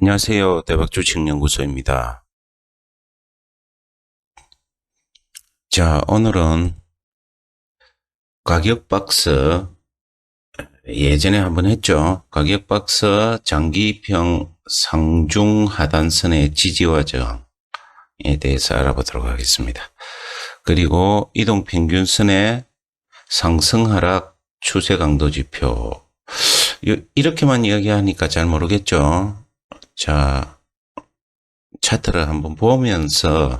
안녕하세요. 대박주식연구소입니다. 자, 오늘은 가격박스 예전에 한번 했죠. 가격박스 장기평 상중 하단선의 지지와 저항에 대해서 알아보도록 하겠습니다. 그리고 이동평균선의 상승하락 추세 강도 지표 이- 이렇게만 이야기하니까 잘 모르겠죠. 자, 차트를 한번 보면서,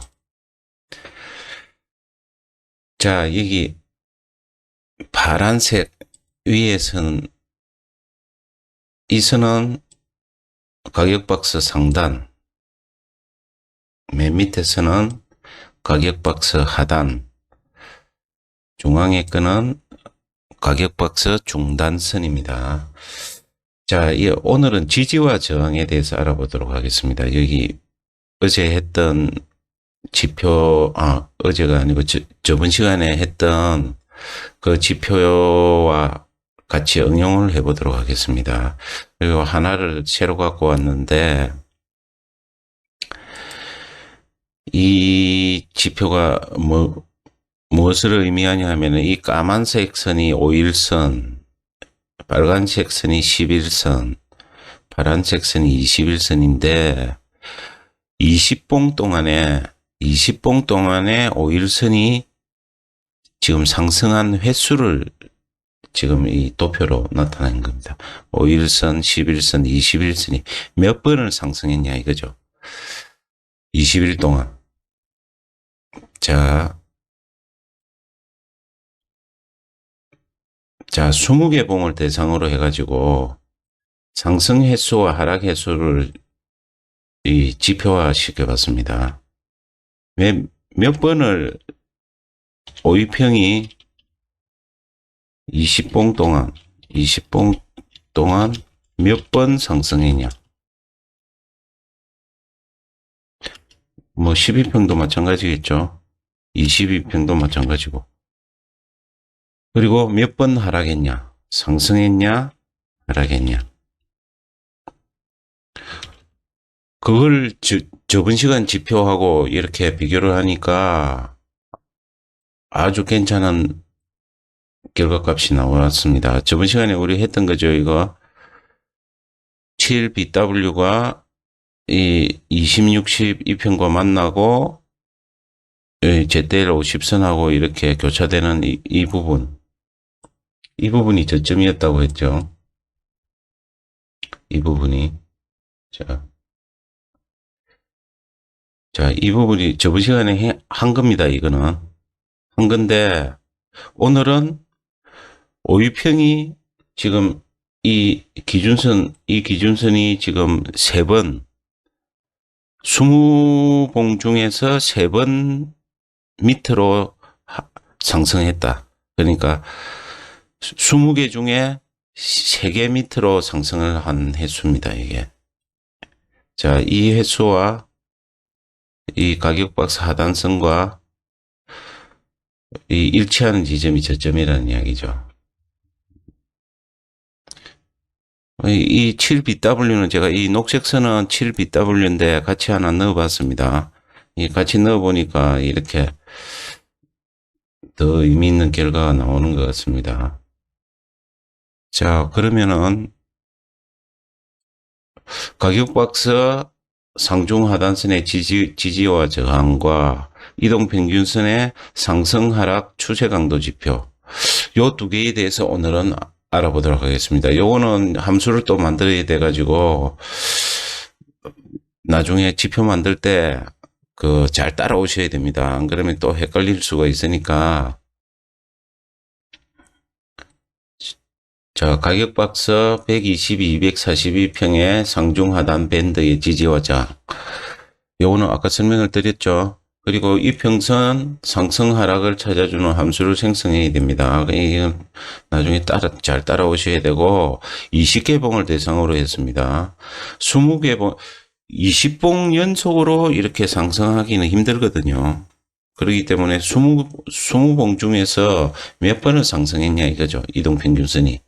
자, 여기 파란색 위에서는, 이 선은 가격박스 상단, 맨 밑에서는 가격박스 하단, 중앙에 끈은 가격박스 중단선입니다. 자, 이 오늘은 지지와 저항에 대해서 알아보도록 하겠습니다. 여기 어제 했던 지표, 아, 어제가 아니고 저, 저번 시간에 했던 그 지표와 같이 응용을 해보도록 하겠습니다. 그리고 하나를 새로 갖고 왔는데, 이 지표가 뭐, 무엇을 의미하냐 하면은 이 까만색 선이 5일선, 빨간색 선이 11선, 파란색 선이 21선인데 20봉 동안에 20봉 동안에 5일선이 지금 상승한 횟수를 지금 이 도표로 나타낸 겁니다. 5일선, 11선, 21선이 몇 번을 상승했냐 이거죠. 20일 동안. 자, 자, 20개 봉을 대상으로 해가지고 상승 횟수와 하락 횟수를 이 지표화 시켜봤습니다. 몇, 몇 번을 오이평이 20봉 동안, 20봉 동안 몇 번 상승했냐. 뭐 12평도 마찬가지겠죠. 22평도 마찬가지고. 그리고 몇 번 하락했냐? 상승했냐? 하락했냐? 그걸 저, 저번 시간 지표하고 이렇게 비교를 하니까 아주 괜찮은 결과값이 나왔습니다. 저번 시간에 우리 했던 거죠, 이거. 7BW가 이 20, 60 이평과 만나고 ZL 50선하고 이렇게 교차되는 이, 이 부분. 이 부분이 저점이었다고 했죠. 이 부분이. 자. 자, 이 부분이 저번 시간에 해- 한 겁니다, 이거는. 한 건데, 오늘은 오유평이 지금 이 기준선, 이 기준선이 지금 세 번, 20봉 중에서 세 번 밑으로 하- 상승했다. 그러니까 20개 중에 3개 밑으로 상승을 한 횟수입니다, 이게. 자, 이 횟수와 이 가격 박스 하단선과 이 일치하는 지점이 저점이라는 이야기죠. 이 7BW는 제가 이 녹색 선은 7BW인데 같이 하나 넣어봤습니다. 이 같이 넣어보니까 이렇게 더 의미 있는 결과가 나오는 것 같습니다. 자, 그러면은 가격 박스 상중 하단선의 지지, 지지와 저항과 이동 평균선의 상승 하락 추세 강도 지표 요 두 개에 대해서 오늘은 알아보도록 하겠습니다. 요거는 함수를 또 만들어야 돼 가지고 나중에 지표 만들 때 그 잘 따라오셔야 됩니다. 안 그러면 또 헷갈릴 수가 있으니까 자, 가격 박스 122, 242평의 상중 하단 밴드의 지지와 저항. 요거는 아까 설명을 드렸죠. 그리고 이 평선 상승 하락을 찾아주는 함수를 생성해야 됩니다. 이건 나중에 따라, 잘 따라오셔야 되고, 20개 봉을 대상으로 했습니다. 20개 봉, 20봉 연속으로 이렇게 상승하기는 힘들거든요. 그렇기 때문에 20, 20봉 중에서 몇 번을 상승했냐 이거죠. 이동평균선이.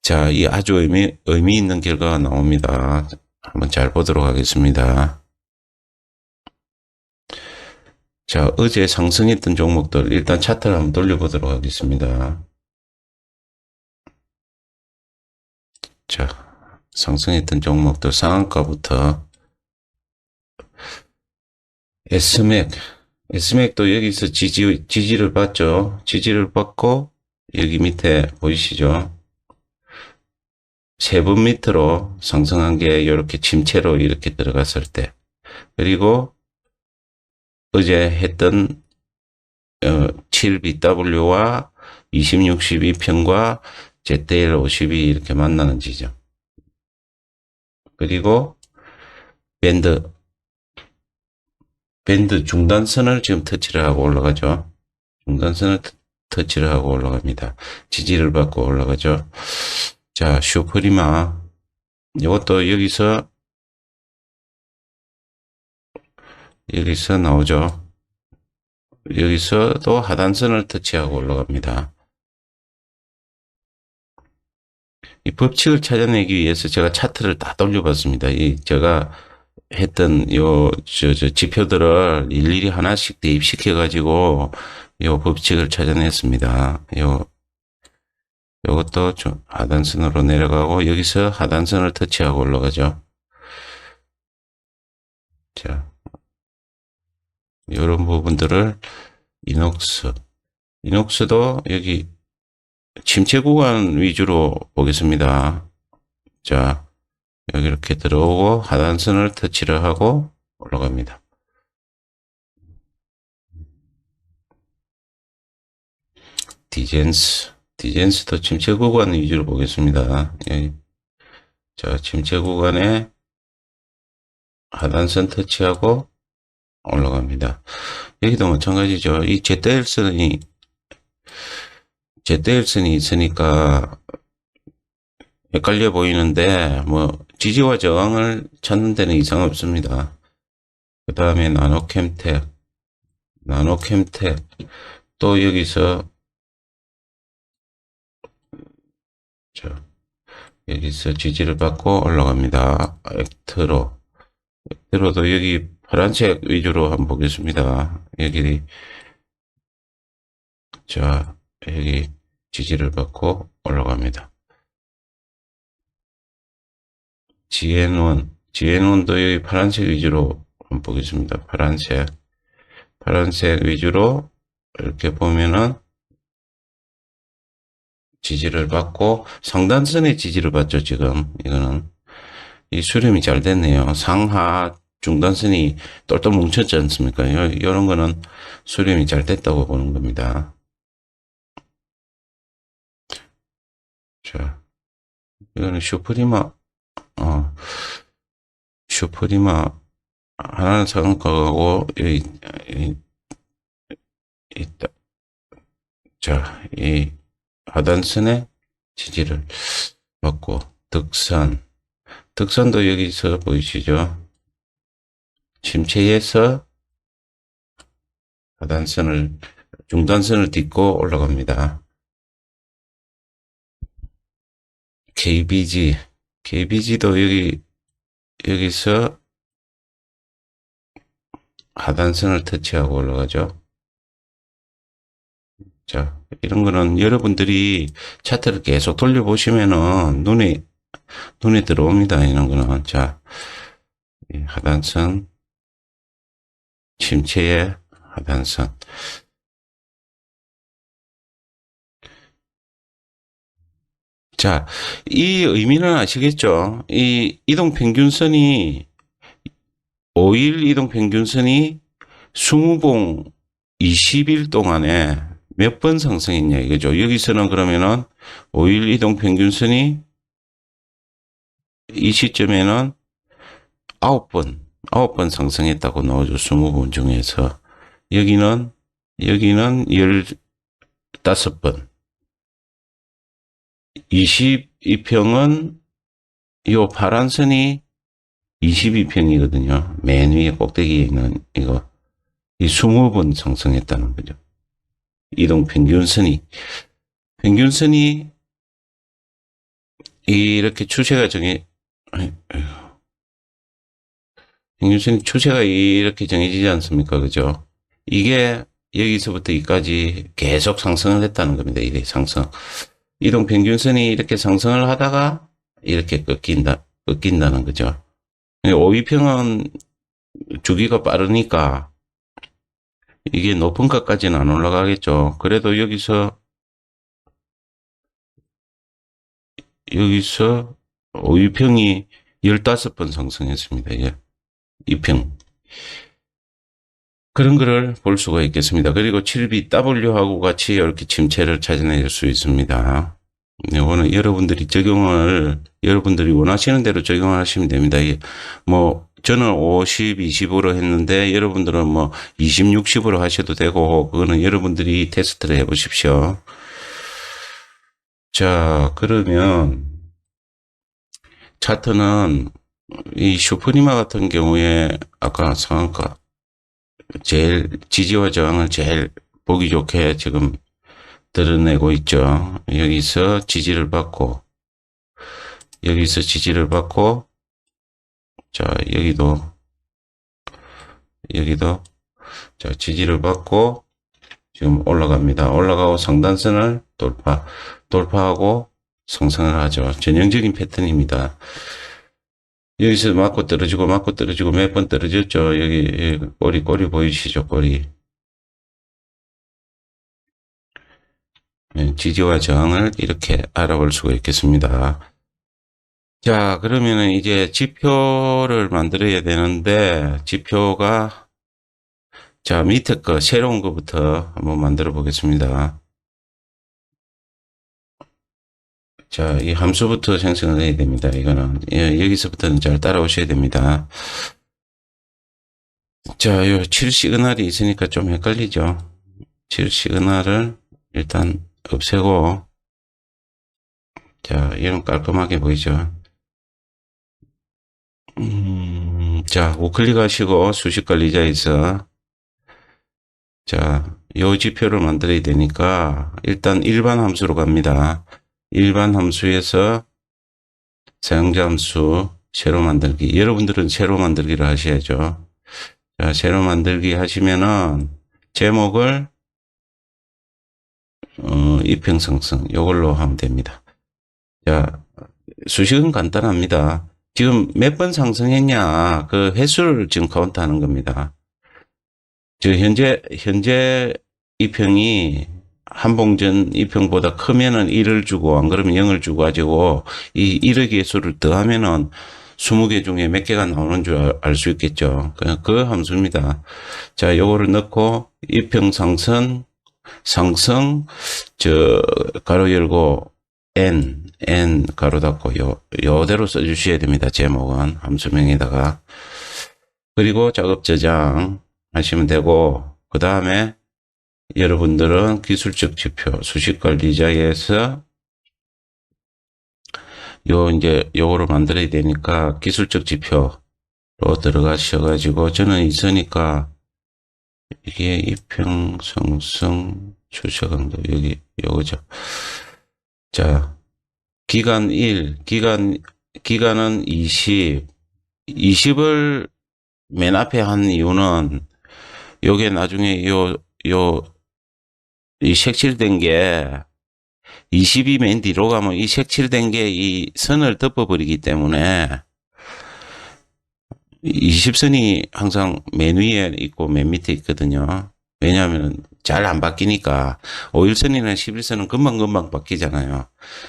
자, 이 아주 의미, 의미 있는 결과가 나옵니다. 한번 잘 보도록 하겠습니다. 자, 어제 상승했던 종목들 일단 차트를 한번 돌려보도록 하겠습니다. 자, 상승했던 종목들 상한가부터 S맥, S맥도 여기서 지지, 지지를 받죠. 지지를 받고 여기 밑에 보이시죠? 세분 밑으로 상승한 게 이렇게 침체로 이렇게 들어갔을 때 그리고 어제 했던 어, 7BW와 2062평과 ZL52 이렇게 만나는 지점 그리고 밴드 밴드 중단선을 지금 터치를 하고 올라가죠. 중단선을 터- 터치를 하고 올라갑니다. 지지를 받고 올라가죠. 자, 슈프리마. 이것도 여기서, 여기서 나오죠. 여기서도 하단선을 터치하고 올라갑니다. 이 법칙을 찾아내기 위해서 제가 차트를 다 돌려봤습니다. 이 제가 했던 요, 저, 저 지표들을 일일이 하나씩 대입시켜 가지고 요 법칙을 찾아냈습니다. 요, 요것도 좀 하단선으로 내려가고 여기서 하단선을 터치하고 올라가죠. 자, 이런 부분들을 이녹스, 이녹스도 여기 침체 구간 위주로 보겠습니다. 자, 여기 이렇게 들어오고 하단선을 터치를 하고 올라갑니다. 디젠스, 디젠스도 침체 구간 위주로 보겠습니다. 여기. 자, 침체 구간에 하단선 터치하고 올라갑니다. 여기도 마찬가지죠. 이 ZL선이, ZL선이 있으니까 헷갈려 보이는데, 뭐, 지지와 저항을 찾는 데는 이상 없습니다. 그 다음에 나노캠텍, 나노캠텍, 또 여기서, 자, 여기서 지지를 받고 올라갑니다. 액트로. 액트로도 여기 파란색 위주로 한번 보겠습니다. 여기, 자, 여기 지지를 받고 올라갑니다. GN1, GN1도 여기 파란색 위주로 한번 보겠습니다. 파란색, 파란색 위주로 이렇게 보면은 지지를 받고 상단선에 지지를 받죠, 지금. 이거는. 이 수렴이 잘 됐네요. 상하 중단선이 똘똘 뭉쳤지 않습니까? 요, 이런 거는 수렴이 잘 됐다고 보는 겁니다. 자, 이거는 슈프리마, 어, 슈프리마 하나는 상한가고 여기 이, 있다. 자, 이 하단선에 지지를 받고 덕산, 덕산도 여기서 보이시죠? 침체에서 하단선을 중단선을 딛고 올라갑니다. KBG, KBG도 여기 여기서 하단선을 터치하고 올라가죠. 자, 이런 거는 여러분들이 차트를 계속 돌려보시면은 눈에, 눈에 들어옵니다. 이런 거는. 자, 이 하단선, 침체의 하단선. 자, 이 의미는 아시겠죠? 이 이동 평균선이 5일 이동 평균선이 20봉 20일 동안에 몇 번 상승했냐 이거죠. 여기서는 그러면은 5일 이동 평균선이 이 시점에는 9번, 9번 상승했다고 나오죠. 20번 중에서. 여기는, 여기는 15번. 22평은 요 파란 선이 22평이거든요. 맨 위에 꼭대기에 있는 이거. 이 20번 상승했다는 거죠. 이동 평균선이. 평균선이 이렇게 추세가 정해. 평균선이 추세가 이렇게 정해지지 않습니까? 그죠? 이게 여기서부터 여기까지 계속 상승을 했다는 겁니다. 이래 상승. 이동 평균선이 이렇게 상승을 하다가 이렇게 꺾인다, 꺾인다는 거죠. 5위평은 주기가 빠르니까 이게 높은 것까지는 안 올라가겠죠. 그래도 여기서 여기서 5위평이 15번 상승했습니다. 예. 2평. 그런 거를 볼 수가 있겠습니다. 그리고 7BW하고 같이 이렇게 침체를 찾아낼 수 있습니다. 이거는 여러분들이 적용을, 여러분들이 원하시는 대로 적용을 하시면 됩니다. 뭐, 저는 50, 20으로 했는데, 여러분들은 뭐, 20, 60으로 하셔도 되고, 그거는 여러분들이 테스트를 해 보십시오. 자, 그러면, 차트는, 이 슈퍼니마 같은 경우에, 아까 상한가, 제일 지지와 저항을 제일 보기 좋게 지금 드러내고 있죠. 여기서 지지를 받고 여기서 지지를 받고 자 여기도 여기도 자 지지를 받고 지금 올라갑니다. 올라가고 상단선을 돌파 돌파하고 상승을 하죠. 전형적인 패턴입니다. 여기서 맞고 떨어지고 맞고 떨어지고 몇 번 떨어졌죠. 여기, 여기 꼬리 꼬리 보이시죠? 꼬리. 예, 지지와 저항을 이렇게 알아볼 수가 있겠습니다. 자, 그러면은 이제 지표를 만들어야 되는데, 지표가, 자, 밑에 거, 새로운 거부터 한번 만들어 보겠습니다. 자, 이 함수부터 생성을 해야 됩니다. 이거는. 예, 여기서부터는 잘 따라오셔야 됩니다. 자, 요 7시그널이 있으니까 좀 헷갈리죠. 7시그널을 일단 없애고, 자, 이런 깔끔하게 보이죠. 음, 자, 우클릭 하시고 수식 관리자에서, 자, 요 지표를 만들어야 되니까, 일단 일반 함수로 갑니다. 일반 함수에서 사용자 함수 새로 만들기. 여러분들은 새로 만들기를 하셔야죠. 자, 새로 만들기 하시면은 제목을 어, 이평상승 요걸로 하면 됩니다. 자, 수식은 간단합니다. 지금 몇 번 상승했냐 그 횟수를 지금 카운트하는 겁니다. 저 현재 현재 이평이 한봉전 이평보다 크면은 1을 주고 안 그러면 0을 주고 가지고 이 1의 개수를 더하면은 20개 중에 몇 개가 나오는 줄 알 수 있겠죠. 그, 그 함수입니다. 자, 요거를 넣고 이평 상승 상승 저 가로 열고 n n 가로 닫고 요 요대로 써 주셔야 됩니다. 제목은 함수명에다가 그리고 작업 저장 하시면 되고 그 다음에 여러분들은 기술적 지표 수식 관리자에서 요 이제 요거를 만들어야 되니까 기술적 지표로 들어가셔 가지고 저는 있으니까 이게 이평성성 출처강도 여기 요거죠. 자 기간 1 기간 기간은 20 20을 맨 앞에 한 이유는 요게 나중에 요 요 이 색칠된 게 20이 맨 뒤로 가면 이 색칠된 게 이 선을 덮어버리기 때문에 20선이 항상 맨 위에 있고 맨 밑에 있거든요. 왜냐하면 잘 안 바뀌니까 5일선이나 11선은 금방금방 바뀌잖아요.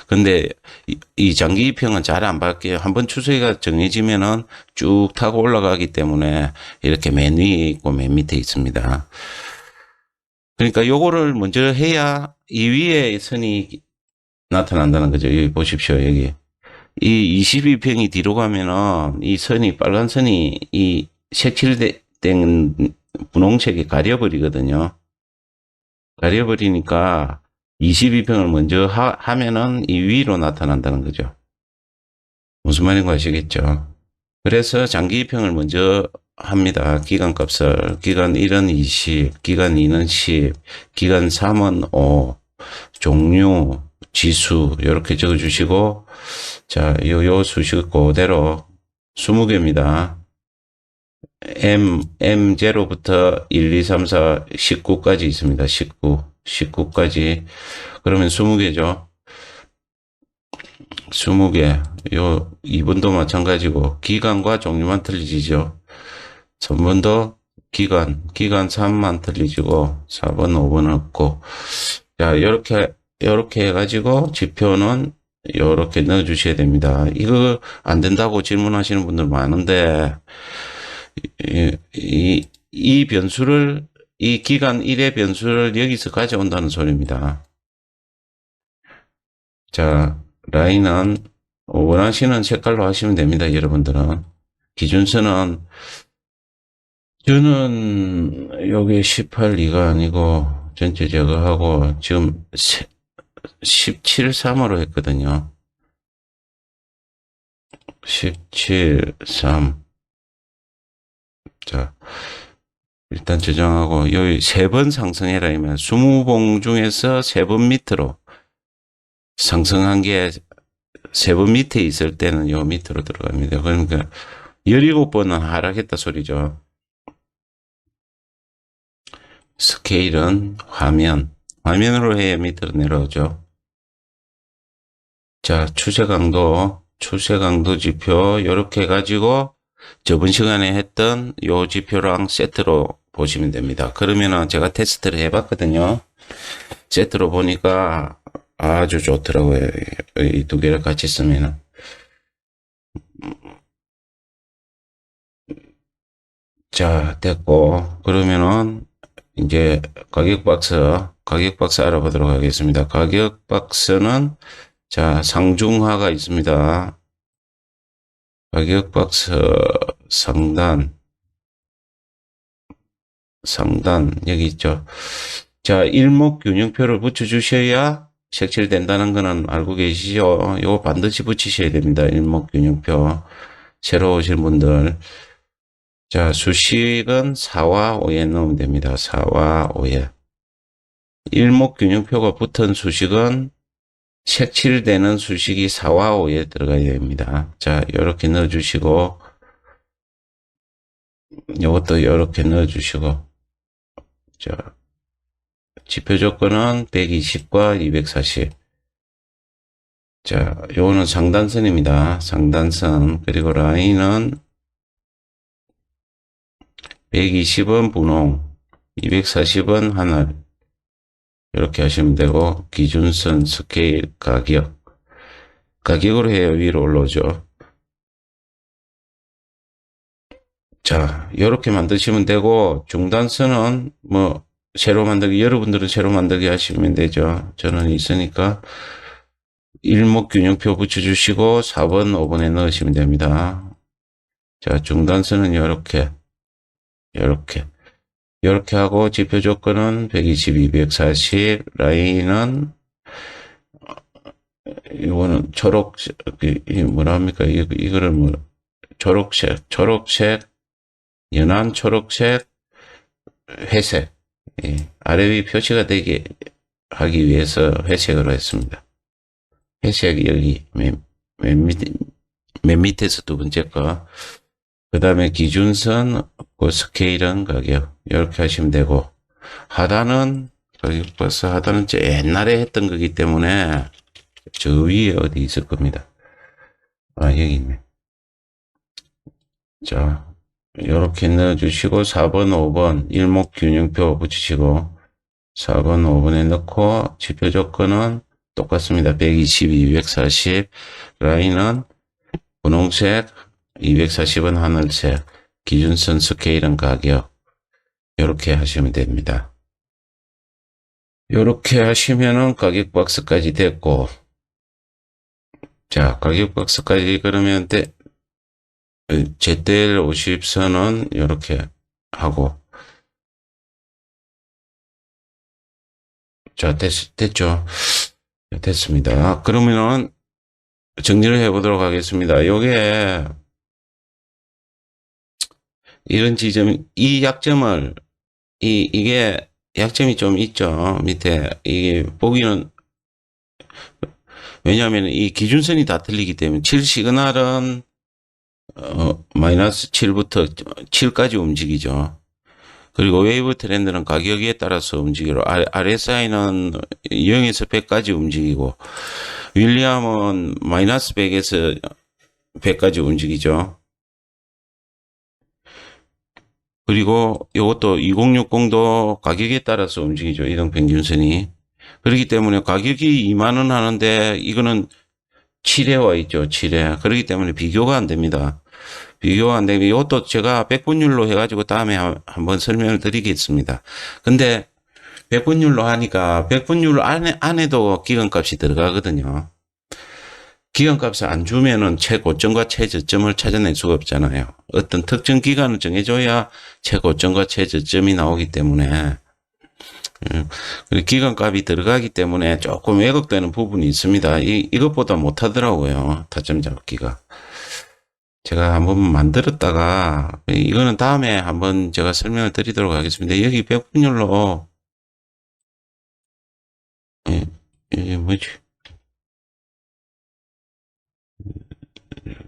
근데 이, 이 장기 이평은 잘 안 바뀌어요. 한번 추세가 정해지면은 쭉 타고 올라가기 때문에 이렇게 맨 위에 있고 맨 밑에 있습니다. 그러니까 요거를 먼저 해야 이 위에 선이 나타난다는 거죠. 여기 보십시오. 여기. 이 22평이 뒤로 가면은 이 선이 빨간 선이 이 색칠된 분홍색이 가려버리거든요. 가려버리니까 22평을 먼저 하, 면은이 위로 나타난다는 거죠. 무슨 말인지 아시겠죠? 그래서 장기 2평을 먼저 합니다. 기간값을. 기간 1은 20, 기간 2는 10, 기간 3은 5, 종류, 지수, 이렇게 적어주시고, 자, 요, 요 수식 그대로 20개입니다. M, M0부터 1, 2, 3, 4, 19까지 있습니다. 19, 19까지. 그러면 20개죠. 20개. 요 2번도 마찬가지고 기간과 종류만 틀리지죠. 3번도 기간, 기간 3만 틀리지고 4번, 5번 없고 자, 요렇게 요렇게 해 가지고 지표는 요렇게 넣어 주셔야 됩니다. 이거 안 된다고 질문하시는 분들 많은데 이, 이, 이 변수를 이 기간 1의 변수를 여기서 가져온다는 소리입니다. 자, 라인은 원하시는 색깔로 하시면 됩니다. 여러분들은. 기준선은 저는 여기 18, 2가 아니고 전체 제거하고 지금 17, 3으로 했거든요. 17, 3. 자, 일단 저장하고 여기 세 번 상승해라 이면 20봉 중에서 세 번 밑으로 상승한 게 세 번 밑에 있을 때는 요 밑으로 들어갑니다. 그러니까 17번은 하락했다 소리죠. 스케일은 화면, 화면으로 해야 밑으로 내려오죠. 자, 추세 강도, 추세 강도 지표 이렇게 가지고 저번 시간에 했던 요 지표랑 세트로 보시면 됩니다. 그러면은 제가 테스트를 해봤거든요. 세트로 보니까 아주 좋더라고요. 이 두 개를 같이 쓰면은. 자, 됐고. 그러면은 이제 가격 박스, 가격 박스 알아보도록 하겠습니다. 가격 박스는 자, 상중하가 있습니다. 가격 박스 상단, 상단, 여기 있죠. 자, 일목 균형표를 붙여 주셔야 색칠된다는 거는 알고 계시죠? 이거 반드시 붙이셔야 됩니다. 일목 균형표. 새로 오신 분들. 자, 수식은 4와 5에 넣으면 됩니다. 4와 5에. 일목균형표가 붙은 수식은 색칠되는 수식이 4와 5에 들어가야 됩니다. 자, 이렇게 넣어주시고, 이것도 이렇게 넣어주시고, 자, 지표 조건은 120과 240. 자, 요거는 상단선입니다. 상단선. 그리고 라인은 120은 분홍, 240은 하늘. 이렇게 하시면 되고, 기준선, 스케일, 가격. 가격으로 해야 위로 올라오죠. 자, 이렇게 만드시면 되고, 중단선은 뭐, 새로 만들기, 여러분들은 새로 만들기 하시면 되죠. 저는 있으니까, 일목 균형표 붙여주시고, 4번, 5번에 넣으시면 됩니다. 자, 중단선은 이렇게, 이렇게, 이렇게 하고, 지표 조건은 120, 240, 라인은, 이거는 초록, 이 뭐라 합니까? 이, 이거를 뭐, 초록색, 초록색, 연한 초록색, 회색. 예, 아래 위 표시가 되게 하기 위해서 회색으로 했습니다. 회색 여기 맨, 맨, 밑, 맨 밑에서 두 번째 거. 그 다음에 기준선, 그 스케일은 가격. 이렇게 하시면 되고. 하단은, 가격 벌써 하단은 저 옛날에 했던 거기 때문에 저 위에 어디 있을 겁니다. 아, 여기 있네. 자, 이렇게 넣어주시고 4번, 5번 일목균형표 붙이시고 4번, 5번에 넣고 지표 조건은 똑같습니다. 122, 240 라인은 분홍색, 240은 하늘색, 기준선 스케일은 가격. 이렇게 하시면 됩니다. 이렇게 하시면은 가격 박스까지 됐고 자 가격 박스까지 그러면 돼, ZL 50선은 이렇게 하고. 자 됐, 됐죠? 됐습니다. 그러면은 정리를 해 보도록 하겠습니다. 요게 이런 지점 이 약점을 이 이게 약점이 좀 있죠 밑에 이게 보기는 왜냐하면 이 기준선이 다 틀리기 때문에 7 시그널은 어, 마이너스 7부터 7까지 움직이죠. 그리고 웨이브 트렌드는 가격에 따라서 움직이고 아, RSI는 0에서 100까지 움직이고 윌리엄은 마이너스 100에서 100까지 움직이죠. 그리고 이것도 2060도 가격에 따라서 움직이죠. 이동 평균선이. 그렇기 때문에 가격이 2만 원 하는데 이거는 7회와 있죠. 7회. 그렇기 때문에 비교가 안 됩니다. 비교가 안 되면 이것도 제가 백분율로 해가지고 다음에 한- 한번 설명을 드리겠습니다. 근데 백분율로 하니까 백분율 안에, 안에도 기간값이 들어가거든요. 기간값을 안 주면은 최고점과 최저점을 찾아낼 수가 없잖아요. 어떤 특정 기간을 정해줘야 최고점과 최저점이 나오기 때문에 음, 기간값이 들어가기 때문에 조금 왜곡되는 부분이 있습니다. 이, 이것보다 못하더라고요. 타점 잡기가. 제가 한번 만들었다가 이거는 다음에 한번 제가 설명을 드리도록 하겠습니다. 여기 백분율로 예, 이게 뭐지?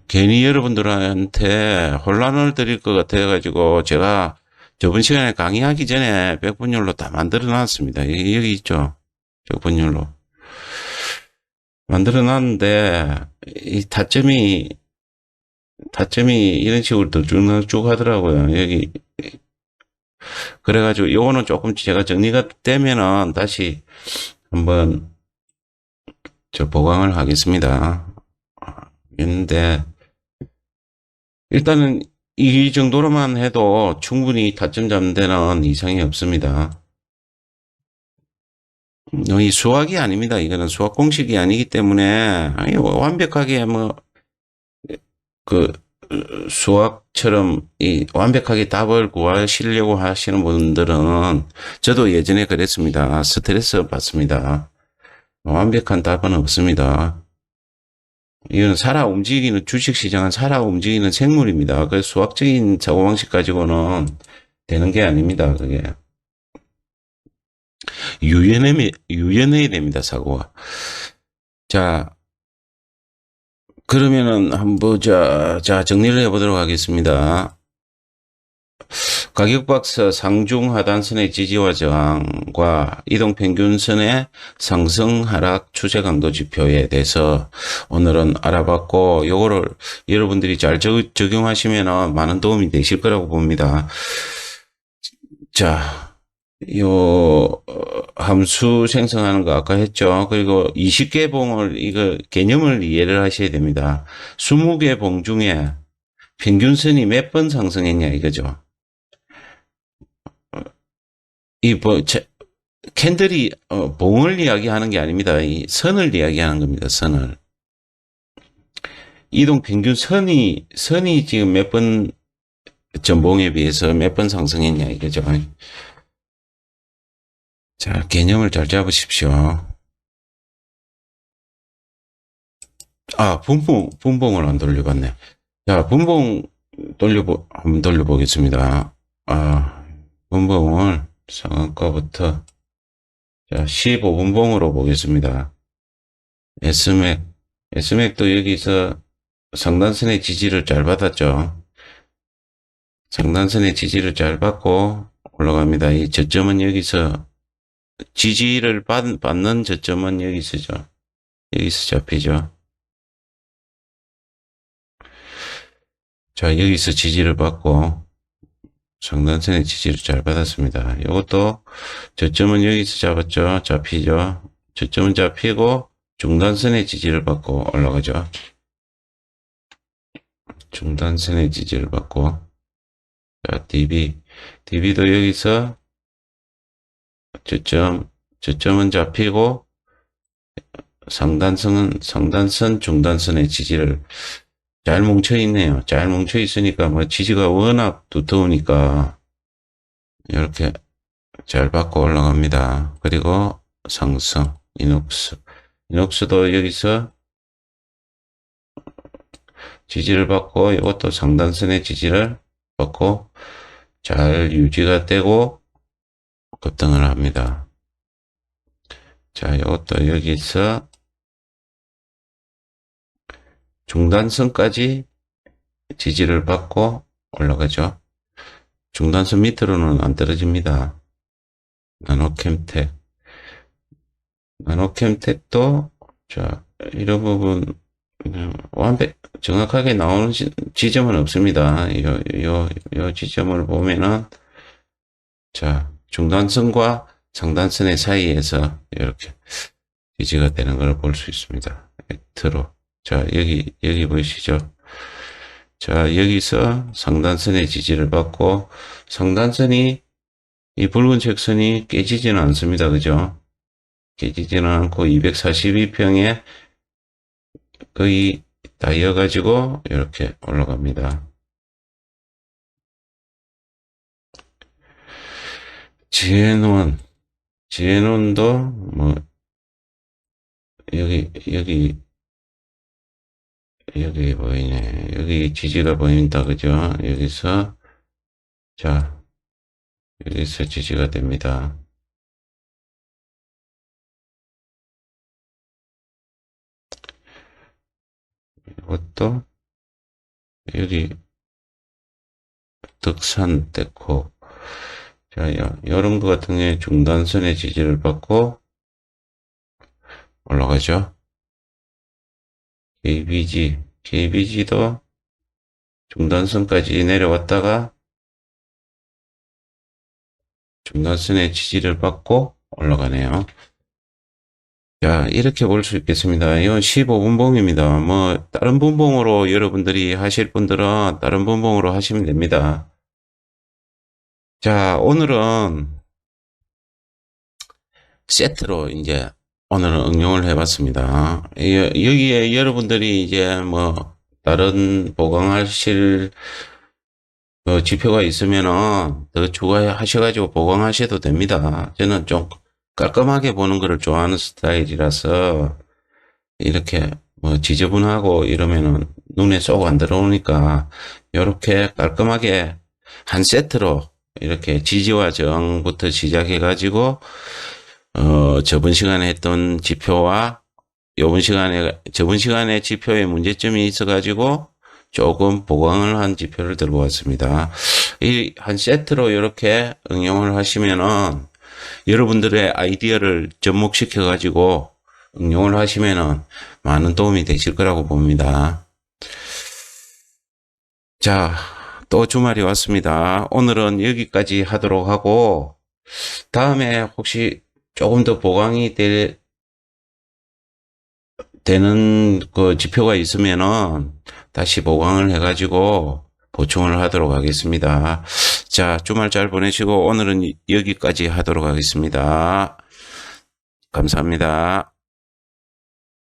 괜히 여러분들한테 혼란을 드릴 것 같아가지고 제가 저번 시간에 강의하기 전에 백분율로 다 만들어 놨습니다. 여기, 있죠. 백분율로. 만들어 놨는데 이 타점이 타점이 이런 식으로 쭉 하더라고요. 여기 그래가지고 요거는 조금 제가 정리가 되면은 다시 한번 저 보강을 하겠습니다. 있는데 일단은 이 정도로만 해도 충분히 타점 잡는 데는 이상이 없습니다. 어, 이 수학이 아닙니다. 이거는 수학 공식이 아니기 때문에 완벽하게 뭐 그 수학처럼 이 완벽하게 답을 구하시려고 하시는 분들은 저도 예전에 그랬습니다. 스트레스 받습니다. 완벽한 답은 없습니다. 이건 살아 움직이는 주식시장은 살아 움직이는 생물입니다. 그 수학적인 사고방식 가지고는 되는 게 아닙니다. 그게 유연해 유연해야 됩니다. 사고가. 자 그러면은 한번 자, 자 정리를 해보도록 하겠습니다. 가격박스 상중 하단선의 지지와 저항과 이동평균선의 상승 하락 추세 강도 지표에 대해서 오늘은 알아봤고 요거를 여러분들이 잘 적, 적용하시면 많은 도움이 되실 거라고 봅니다. 자, 요 어, 함수 생성하는 거 아까 했죠. 그리고 20개 봉을 이거 개념을 이해를 하셔야 됩니다. 20개 봉 중에 평균선이 몇 번 상승했냐 이거죠. 이 뭐, 제- 캔들이 어, 봉을 이야기하는 게 아닙니다. 이 선을 이야기하는 겁니다. 선을. 이동 평균 선이 선이 지금 몇 번 전봉에 비해서 몇 번 상승했냐 이거죠. 자, 개념을 잘 잡으십시오. 아, 분봉, 분봉을 안 돌려봤네. 자, 분봉 돌려보, 한번 돌려보겠습니다. 아, 분봉을 상한가부터, 자, 15분봉으로 보겠습니다. S맥, S맥도 여기서 상단선의 지지를 잘 받았죠. 상단선의 지지를 잘 받고 올라갑니다. 이 저점은 여기서 지지를 받, 받는 저점은 여기서죠. 여기서 잡히죠. 자, 여기서 지지를 받고 상단선의 지지를 잘 받았습니다. 이것도 저점은 여기서 잡았죠. 잡히죠. 저점은 잡히고 중단선의 지지를 받고 올라가죠. 중단선의 지지를 받고 자, DB DB도 여기서 저점 저점은 잡히고 상단선은 상단선 중단선의 지지를 잘 뭉쳐 있네요. 잘 뭉쳐 있으니까 뭐 지지가 워낙 두터우니까 이렇게 잘 받고 올라갑니다. 그리고 상승 이녹스 이녹스도 여기서 지지를 받고 이것도 상단선의 지지를 받고 잘 유지가 되고 급등을 합니다. 자, 이것도 여기서 중단선까지 지지를 받고 올라가죠. 중단선 밑으로는 안 떨어집니다. 나노캠텍. 나노캠텍도, 자, 이런 부분, 완벽, 정확하게 나오는 지- 지점은 없습니다. 요, 요, 요 지점을 보면은, 자, 중단선과 상단선의 사이에서 이렇게 지지가 되는 걸 볼 수 있습니다. X로. 자, 여기, 여기 보이시죠? 자, 여기서 상단선의 지지를 받고, 상단선이, 이 붉은색 선이 깨지지는 않습니다. 그죠? 깨지지는 않고, 242평에 거의 다 이어가지고, 이렇게 올라갑니다. 지혜논, 지혜논도, 뭐, 여기, 여기, 여기 보이네. 여기 지지가 보인다. 그죠? 여기서, 자, 여기서 지지가 됩니다. 이것도, 여기, 덕산, 데코. 자, 요, 요런 거 같은 경우에 중단선의 지지를 받고, 올라가죠. KBG, KBG도 중단선까지 내려왔다가 중단선의 지지를 받고 올라가네요. 자, 이렇게 볼 수 있겠습니다. 이건 15분 봉입니다. 뭐, 다른 분봉으로 여러분들이 하실 분들은 다른 분봉으로 하시면 됩니다. 자, 오늘은 세트로 이제 오늘은 응용을 해봤습니다. 여- 여기에 여러분들이 이제 뭐 다른 보강하실 그 지표가 있으면은 더 추가하셔가지고 보강하셔도 됩니다. 저는 좀 깔끔하게 보는 거를 좋아하는 스타일이라서 이렇게 뭐 지저분하고 이러면은 눈에 쏙 안 들어오니까 이렇게 깔끔하게 한 세트로 이렇게 지지와 저항부터 시작해가지고 어, 저번 시간에 했던 지표와 요번 시간에, 저번 시간에 지표에 문제점이 있어 가지고 조금 보강을 한 지표를 들고 왔습니다. 이 한 세트로 이렇게 응용을 하시면은 여러분들의 아이디어를 접목시켜 가지고 응용을 하시면은 많은 도움이 되실 거라고 봅니다. 자, 또 주말이 왔습니다. 오늘은 여기까지 하도록 하고, 다음에 혹시 조금 더 보강이 될, 되는 그 지표가 있으면은 다시 보강을 해가지고 보충을 하도록 하겠습니다. 자, 주말 잘 보내시고 오늘은 여기까지 하도록 하겠습니다. 감사합니다.